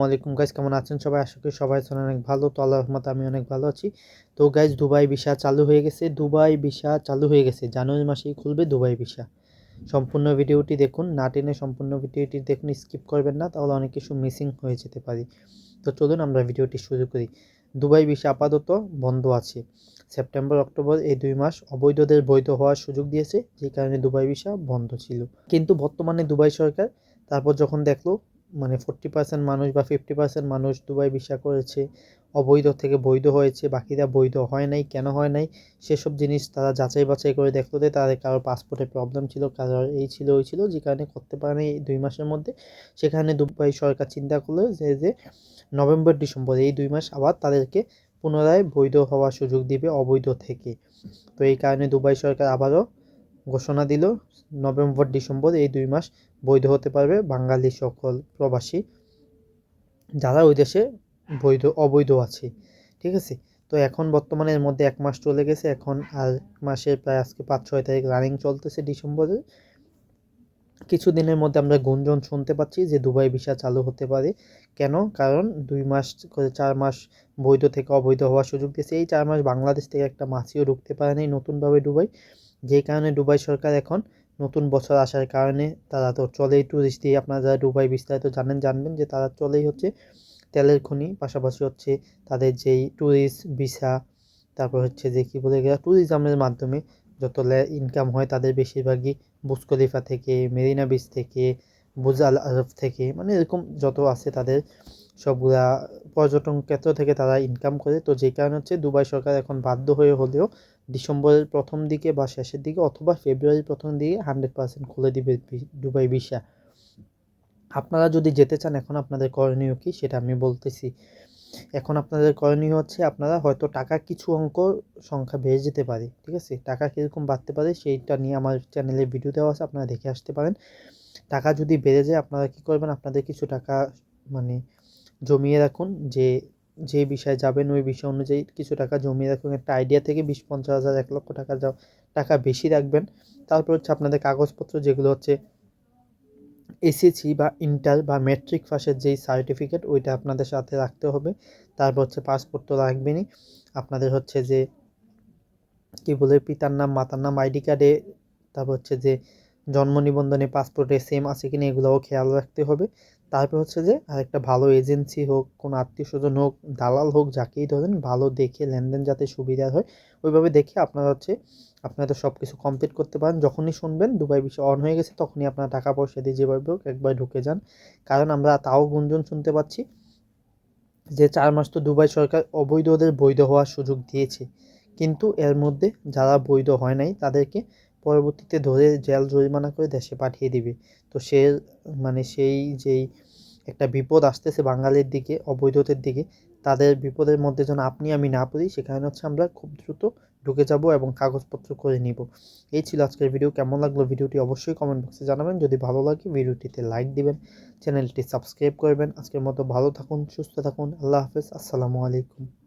ওয়ালাইকুম গাইজ কেমন আছেন সবাই? আশা করি সবাই আছেন অনেক ভালো। তো আল্লাহ রহমতে আমি অনেক ভালো আছি। তো গাইজ দুবাই ভিসা চালু হয়ে গেছে। দুবাই ভিসা চালু হয়ে গেছে। জানুয়ারি মাসেই খুলবে দুবাই ভিসা। সম্পূর্ণ ভিডিওটি দেখুন। না টেনে সম্পূর্ণ ভিডিওটি দেখুন স্কিপ করবেন না, তাহলে অনেক কিছু মিসিং হয়ে যেতে পারে। তো চলুন আমরা ভিডিওটি শুরু করি। দুবাই ভিসা আপাতত বন্ধ আছে। সেপ্টেম্বর, অক্টোবর এই দুই মাস অবৈধদের বৈধ হওয়ার সুযোগ দিয়েছে, যে কারণে দুবাই ভিসা বন্ধ ছিল। কিন্তু বর্তমানে দুবাই সরকার তারপর যখন দেখল মানে ফোরটি পার্সেন্ট মানুষ বা ফিফটি পার্সেন্ট মানুষ দুবাই ভিসা করেছে, অবৈধ থেকে বৈধ হয়েছে, বাকিরা বৈধ হয় নাই, কেন হয় নাই, সেসব জিনিস তারা যাচাই বাছাই করে দেখল যে তাদের কারোর পাসপোর্টে প্রবলেম ছিল, কারোর এই ছিল, ওই ছিল, যে কারণে করতে পারেনি এই দুই মাসের মধ্যে। সেখানে দুবাই সরকার চিন্তা করল যে যে নভেম্বর, ডিসেম্বর এই দুই মাস আবার তাদেরকে পুনরায় বৈধ হওয়ার সুযোগ দিবে অবৈধ থেকে। তো এই কারণে দুবাই সরকার আবারও ঘোষণা দিল, নভেম্বর, ডিসেম্বর এই দুই মাস বৈধ হতে পারবে বাঙালি সকল প্রবাসী যারা ওই দেশে বৈধ, অবৈধ আছে, ঠিক আছে? তো এখন বর্তমানে এর মধ্যে এক মাস চলে গেছে, এখন আর মাসের প্রায় আজকে পাঁচ, ছয় তারিখ রানিং চলতেছে ডিসেম্বরে। কিছু দিনের মধ্যে আমরা গুঞ্জন শুনতে পাচ্ছি যে দুবাই ভিসা চালু হতে পারে। কেন? কারণ দুই মাস করে চার মাস বৈধ থেকে অবৈধ হওয়ার সুযোগ দিয়েছে। এই চার মাস বাংলাদেশ থেকে একটা মাছিও ঢুকতে পারেনি নতুনভাবে দুবাই। যেই কারণে দুবাই সরকার এখন নতুন বছর আসার কারণে তারা তো চলেই ট্যুরিস্ট দিয়ে আপনারা যারা দুবাই বিস্তারিত জানেন, জানবেন যে তারা চলেই হচ্ছে তেলের খনি, পাশাপাশি হচ্ছে তাদের যেই ট্যুরিস্ট ভিসা তারপর হচ্ছে যে কী বলে গেলে ট্যুরিজমের মাধ্যমে যত ইনকাম হয় তাদের বেশিরভাগই বুজ খলিফা থেকে মেরিনা বিচ থেকে বুজ আল আরব থেকে মানে এরকম যত আছে তাদের সবগুলা পর্যটন ক্ষেত্র থেকে তারা ইনকাম করে। তো যে কারণে হচ্ছে দুবাই সরকার এখন বাধ্য হয়ে হলেও ডিসেম্বরের প্রথম দিকে বা শেষের দিকে অথবা ফেব্রুয়ারির প্রথম দিকে হান্ড্রেড পার্সেন্ট খুলে দিবে দুবাই ভিসা। আপনারা যদি যেতে চান, এখন আপনাদের করণীয় কী সেটা আমি বলতেছি। এখন আপনাদের করণীয় হচ্ছে আপনারা হয়তো টাকা কিছু অঙ্ক সংখ্যা বেড়ে যেতে পারে, ঠিক আছে? টাকা কীরকম বাড়তে পারে সেইটা নিয়ে আমার চ্যানেলে ভিডিও দেওয়া আছে, আপনারা দেখে আসতে পারেন। টাকা যদি বেড়ে যায়, আপনারা কী করবেন? আপনাদের কিছু টাকা মানে জমিয়ে রাখুন। যে যে বিষয়ে যাবেন, ওই বিষয় অনুযায়ী কিছু টাকা জমিয়ে রাখুন। একটা আইডিয়া থেকে বিশ, পঞ্চাশ হাজার, এক লক্ষ টাকা যাও, টাকা বেশি রাখবেন। তারপর হচ্ছে আপনাদের কাগজপত্র, যেগুলো হচ্ছে এসএসসি বা ইন্টার বা ম্যাট্রিক পাসের যেই সার্টিফিকেট ওইটা আপনাদের সাথে রাখতে হবে। তারপর হচ্ছে পাসপোর্ট তো রাখবেনই। আপনাদের হচ্ছে যে, কী বলে, পিতার নাম, মাতার নাম আইডি কার্ডে তারপর হচ্ছে যে জন্ম নিবন্ধনে পাসপোর্টে সেম আছে কিনা এগুলোও খেয়াল রাখতে হবে। তারপর হচ্ছে যে আরেকটা ভালো এজেন্সি হোক, কোনো আত্মীয় স্বজন হোক, দালাল হোক, যাকেই ধরেন ভালো দেখে, লেনদেন যাতে সুবিধা হয়, ওইভাবে দেখে আপনারা হচ্ছে, আপনারা তো সব কিছু কমপ্লিট করতে পারেন। যখনই শুনবেন দুবাই বিষয় অন হয়ে গেছে, তখনই আপনারা টাকা পয়সা দিয়ে যেভাবে হোক একবার ঢুকে যান। কারণ আমরা তাও গুঞ্জন শুনতে পাচ্ছি যে চার মাস তো দুবাই সরকার অবৈধদের বৈধ হওয়ার সুযোগ দিয়েছে। কিন্তু এর মধ্যে যারা বৈধ হয় নাই, তাদেরকে পরবর্তীতে ধরে জেল জরিমানা করে দেশে পাঠিয়ে দিবে। তো সে মানে সেই যেই একটা বিপদ আসতেছে বাঙালির দিকে, অবৈধদের দিকে, তাদের বিপদের মধ্যে যেন আপনি আমি না পড়ি, সেখানে হচ্ছে আমরা খুব দ্রুত ঢুকে যাব এবং কাগজপত্র করে নিব। এই ছিল আজকের ভিডিও কেমন লাগল ভিডিওটি অবশ্যই কমেন্ট বক্সে জানাবেন। যদি ভালো লাগে ভিডিওটিতে লাইক দিবেন চ্যানেলটি সাবস্ক্রাইব করবেন। আজকের মতো ভালো থাকুন, সুস্থ থাকুন। আল্লাহ হাফেজ। আসসালামু আলাইকুম।